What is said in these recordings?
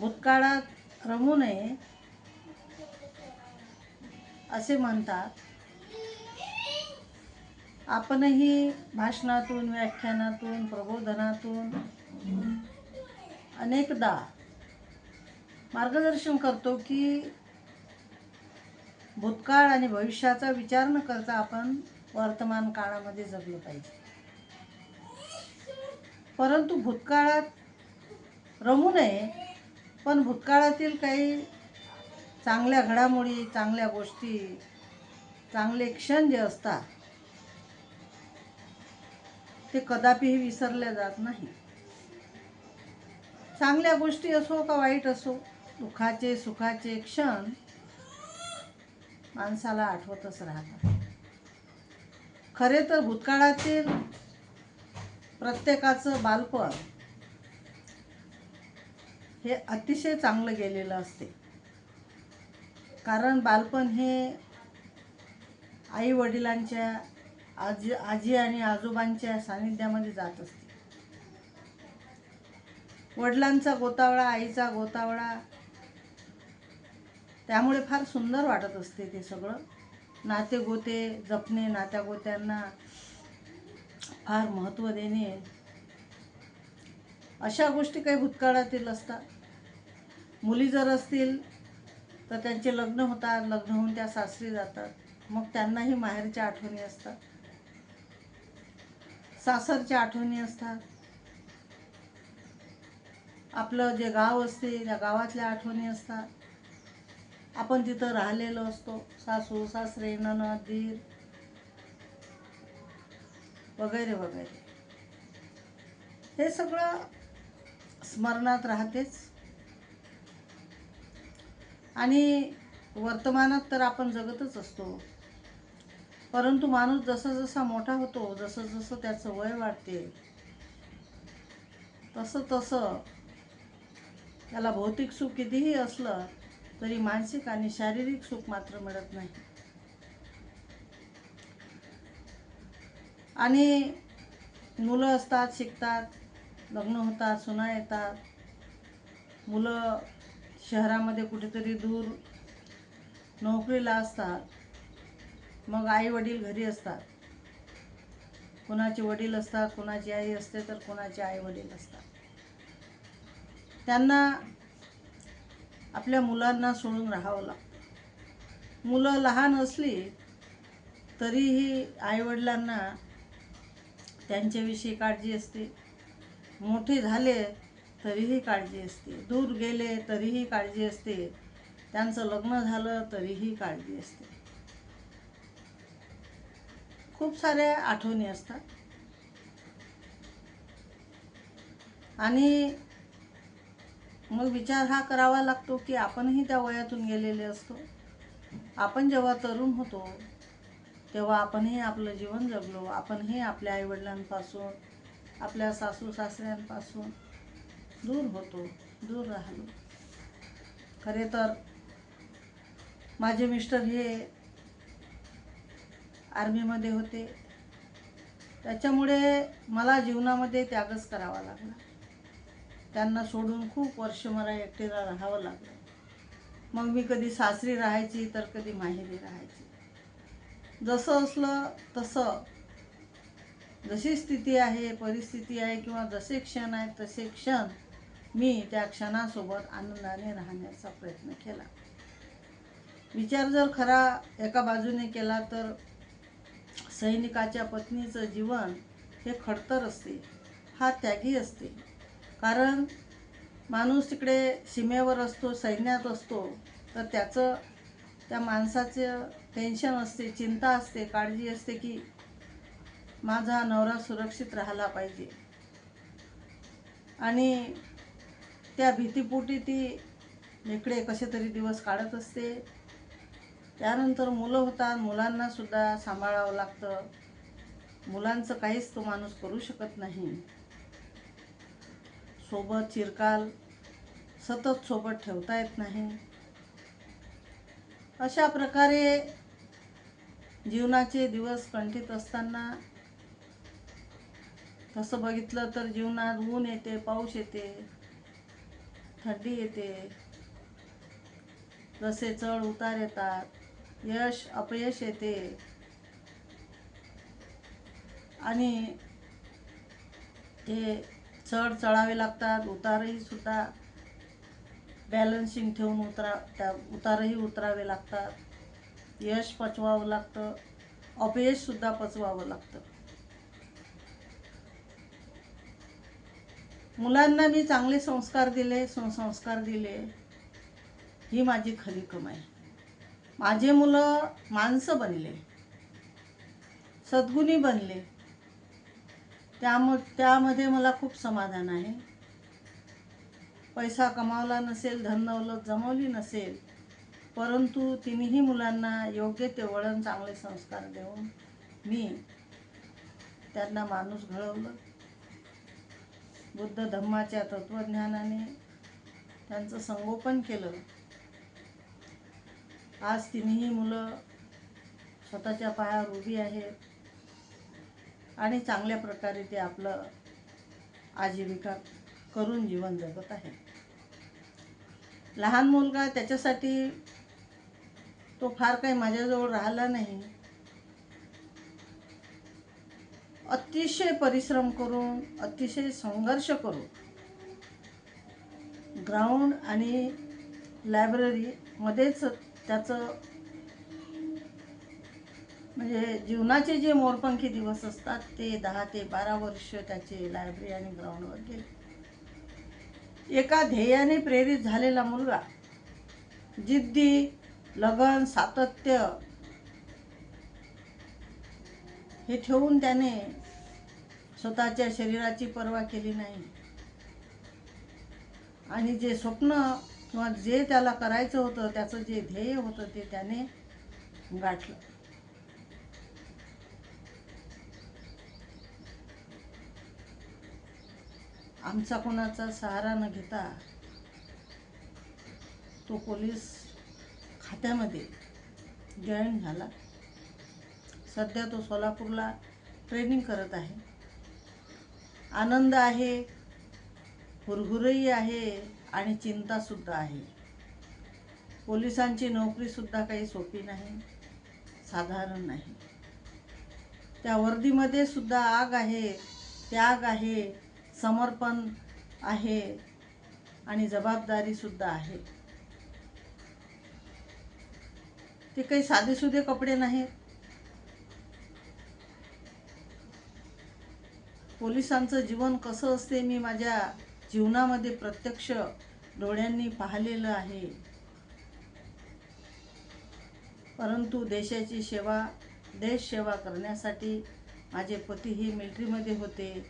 भूतकाळात रमू नये असे म्हणतात. आपणही भाषणातून व्याख्यानातून प्रबोधनातून अनेकदा मार्गदर्शन करतो की भूतकाळ आणि भविष्याचा विचार न करता आपण वर्तमान काळामध्ये जगलं पाहिजे. परंतु भूतकाळात रमू नये पण भूतकाळातील काही चांगल्या घडामोडी चांगल्या गोष्टी चांगले क्षण जे असतात ते कदापिही विसरले जात नाही. चांगल्या गोष्टी असो का वाईट असो दुःखाचे सुखाचे क्षण माणसाला आठवतच राहतात. खरे तर भूतकाळातील प्रत्येकाचं बालपण हे अतिशय चांगलं गेलेलं असते. कारण बालपण हे आई वडिलांच्या आजी आजी आणि आजोबांच्या सानिध्यामध्ये जात असते. वडिलांचा गोतावळा आईचा गोतावळा त्यामुळे फार सुंदर वाटत असते ते सगळं. नाते गोते जपणे नात्या गोत्यांना फार महत्त्व देणे. अशा गोष्टी काही भूतकाळातील असतात. मुली जर असतील तर त्यांचे लग्न होतात लग्न होऊन त्या सासरी जातात. मग त्यांनाही माहेरच्या आठवणी असतात. सासरच्या आठवणी असतात. आपलं जे गाव असते त्या गावातल्या आठवणी असतात. आपण तिथं राहिलेलो असतो. सासू सासरे ननद दीर वगैरे वगैरे. हे सगळं स्मरणात राहतेच. आणि वर्तमानात तर आपण जगतच असतो. परंतु माणूस जसा जसा मोठा होतो जसं जसं त्याचं वय वाढते तसं तसं त्याला भौतिक सुख कितीही असलं तरी मानसिक आणि शारीरिक सुख मात्र मिळत नाही. आणि मुलं असतात शिकतात लग्न होतात सुना येतात मुलं शहरामध्ये कुठेतरी दूर नोकरीला असतात. मग आई वडील घरी असतात. कुणाचे वडील असतात कुणाची आई असते तर कुणाचे आई वडील असतात. त्यांना आपल्या मुलांना सोडून राहावं लागतं. मुलं लहान असली तरीही आईवडिलांना त्यांच्याविषयी काळजी असते. मोठे झाले तरीही काळजी असते. दूर गेले तरीही काळजी असते. त्यांचं लग्न झालं तरीही काळजी असते. खूप साऱ्या आठवणी असतात. आणि मग विचार हा करावा लागतो की आपणही त्या वयातून गेलेले असतो. आपण जेव्हा तरुण होतो तेव्हा आपणही आपलं जीवन जगलो. आपणही आपल्या आईवडिलांपासून आपल्या सासू सासऱ्यांपासून दूर होतो दूर राहिलो खरे तर माझे मिस्टर हे आर्मीमध्ये होते. त्याच्यामुळे मला जीवनामध्ये त्यागच करावा लागला. त्यांना सोडून खूप वर्ष मला एकटीला राहावं लागलं. मग मी कधी सासरी राहायची तर कधी माहेरी राहायची. जसं असलं तसं. जशी स्थिती आहे परिस्थिती आहे किंवा जसे क्षण आहेत तसे क्षण मी त्या क्षणासोबत आनंदाने राहण्याचा प्रयत्न केला. विचार जर खरा एका बाजूने केला तर सैनिकाच्या पत्नीचं जीवन हे खडतर असते हा त्यागी असते. कारण माणूस तिकडे सीमेवर असतो सैन्यात असतो तर त्याचं त्या माणसाचं टेन्शन असते चिंता असते काळजी असते की माझा नवरा सुरक्षित राहिला पाहिजे. आणि त्या भीतीपोटी ती इकडे कसे तरी दिवस काढत असते. त्यानंतर मुलं होतात मुलांनासुद्धा सांभाळावं लागतं. मुलांचं काहीच तो माणूस करू शकत नाही. सोबत चिरकाल सतत सोबत ठेवता येत नाही. अशा प्रकारे जीवनाचे दिवस कंठीत असताना तसं बघितलं तर जीवनात ऊन येते पाऊस येते. थंडी येते. जसे चढ उतार येतात. यश अपयश येते. आणि ते चढ चढावे लागतात उतारही सुद्धा बॅलन्सिंग ठेवून उतरा त्या उतारही उतरावे लागतात. यश पचवावं लागतं. अपयशसुद्धा पचवावं लागतं. मुलांना मी चांगले संस्कार दिले सुसंस्कार दिले. ही माझी खरी कमाई. माझे मुलं माणसं बनले. सद्गुणी बनले. त्याम त्यामध्ये मला खूप समाधान आहे. पैसा कमावला नसेल धनदौलत जमवली नसेल परंतु तिन्ही मुलांना योग्य ते वळण चांगले संस्कार देऊन मी त्यांना माणूस घडवलं. बुद्ध धम्माच्या तत्त्वज्ञानाने त्यांचं संगोपन केलं. आज तिन्ही मुलं स्वतःच्या पायावर उभी आहेत आणि चांगल्या प्रकारे ते आपलं आजीविका करून जीवन जगत आहे लहान मुलगा त्याच्यासाठी तो फार काही माझ्याजवळ राहिला नाही. अतिशय परिश्रम करून अतिशय संघर्ष करून ग्राउंड आणि लायब्ररीमध्येच त्याचं म्हणजे जीवनाचे जे मोरपंखी दिवस असतात ते दहा ते बारा वर्ष त्याचे लायब्ररी आणि ग्राउंडवर गेले. एका ध्येयाने प्रेरित झालेला मुलगा जिद्दी लगन सातत्य हे ठेवून त्याने स्वतःच्या शरीराची पर्वा केली नाही. आणि जे स्वप्न किंवा जे त्याला करायचं होतं त्याचं जे ध्येय होतं ते त्याने गाठलं. आमचा कोणाचा सहारा न घेता तो पोलीस खात्यामध्ये जॉईन झाला. सध्या तो सोलापूरला ट्रेनिंग करत आहे. आनंद आहे हुरहुरही आहे आणि चिंतासुद्धा आहे. पोलिसांची नोकरीसुद्धा काही सोपी नाही साधारण नाही. त्या वर्दीमध्ये सुद्धा आग आहे त्याग आहे समर्पण आहे आणि जबाबदारीसुद्धा आहे. ते काही साधेसुधे कपडे नाहीत. पोलिसांचं जीवन कसं असते मी माझ्या जीवनामध्ये प्रत्यक्ष डोळ्यांनी पाहिलेलं आहे. परंतु देशाची सेवा देश सेवा करण्यासाठी माझे पतीही मिलिटरीमध्ये होते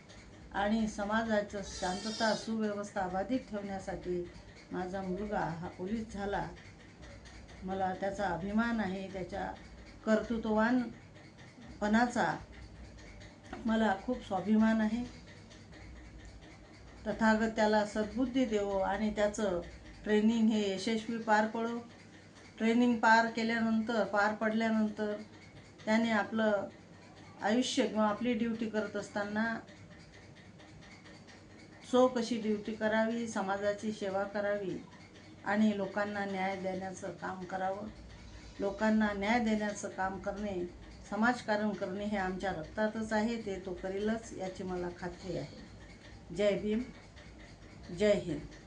आणि समाजाचं शांतता सुव्यवस्था अबाधित ठेवण्यासाठी माझा मुलगा हा पोलीस झाला. मला त्याचा अभिमान आहे त्याच्या कर्तृत्ववानपणाचा मला खूप स्वाभिमान आहे. तथागत त्याला सद्बुद्धी देवो आणि त्याचं ट्रेनिंग हे यशस्वी पार पडो. ट्रेनिंग पार केल्यानंतर पार पडल्यानंतर त्याने आपलं आयुष्य किंवा आपली ड्युटी करत असताना सो कशी ड्युटी करावी समाजाची सेवा करावी आणि लोकांना न्याय देण्याचं काम करावं. लोकांना न्याय देण्याचं काम करणे समाजकारण करणे हे आमच्या रक्तातच आहे ते तो करीलच याची मला खात्री आहे. जय भीम जय हिंद.